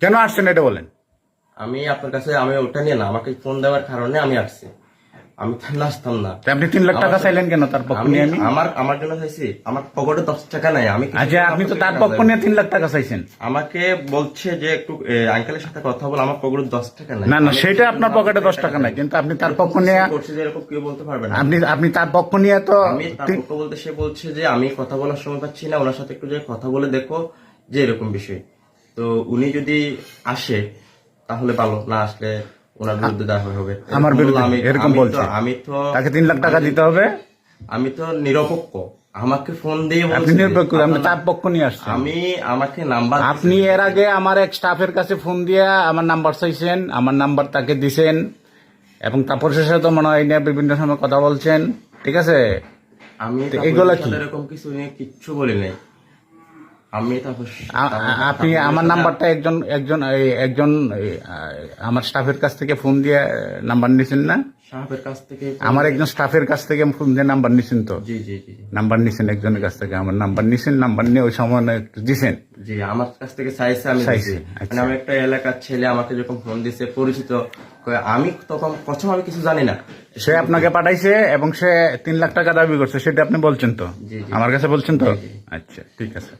কেন আসছেন এটা বলেন। আমি আপনার কাছে আমি ওটা নিয়ে না আমাকে ফোন দেওয়ার কারণে আমি আসছি। আমি আসতাম না। আপনি তিন লাখ টাকা চাইলেন কেন তার পক্ষ নিয়ে আমি আমার আমার জন্য চাইছি আমার পকেটে দশ টাকা নাই আমি আচ্ছা আপনি তো তার পক্ষ নিয়ে তিন লাখ টাকা চাইছেন। আমাকে বলছে যে একটু আঙ্কেলের সাথে কথা বল আমার পকেটে দশ টাকা নাই। না না সেটা আপনার পকেটে দশ টাকা নাই কিন্তু আপনি তার পক্ষ নিয়ে করছে যে এরকম কেউ বলতে পারবে না। আপনি আপনি তার পক্ষ নিয়ে তো আমি তার পক্ষ বলতে সে বলছে যে আমি কথা বলার সময় পাচ্ছি না ওনার সাথে একটু যে কথা বলে দেখো যে এরকম বিষয়। তো উনি যদি আসে তাহলে ভালো না আসলে ওনার বিরুদ্ধে দেখা হবে। আমার বিরুদ্ধে এরকম তো- বলছে। আমি তো তাকে তিন লাখ টাকা দিতে হবে? আমি তো নিরপেক্ষ। আমাকে ফোন দিয়ে আপনি বলছে যে, নিরপেক্ষ আপনি তার পক্ষ নিয়ে আসছেন আমি আমাকে নাম্বার আপনি এর আগে আমার এক স্টাফের কাছে ফোন দিয়া আমার নাম্বার চাইছেন আমার নাম্বার তাকে দিছেন এবং তাপসের সাথে মনে হয় নিয়ে বিভিন্ন সময় কথা বলছেন। ঠিক আছে? আমি তো এগুলা কি? এরকম কিছু নিয়ে কিচ্ছু বলি নাই। আমি আপনি আমার নাম্বারটা একজন একজন একজন আমার স্টাফের কাছ থেকে ফোন দিয়ে নাম্বার নিছেন না সাহেবের কাছ থেকে আমার একজন স্টাফের কাছ থেকে ফোন দিয়ে নাম্বার নিছেন তো জি জি জি। নাম্বার নিছেন একজনের কাছ থেকে আমার নাম্বার নিছেন নাম্বার নিয়ে ওই সময় একটু দিছেন জি আমার কাছ থেকে চাইছে আমি চাইছে। আচ্ছা। মানে আমি একটা এলাকার ছেলে আমাকে যখন ফোন দিছে পরিচিত আমি তখন প্রথম আমি কিছু জানি না সে আপনাকে পাঠাইছে এবং সে তিন লাখ টাকা দাবি করছে সেটা আপনি বলছেন তো। আমার কাছে বলছেন তো। আচ্ছা ঠিক আছে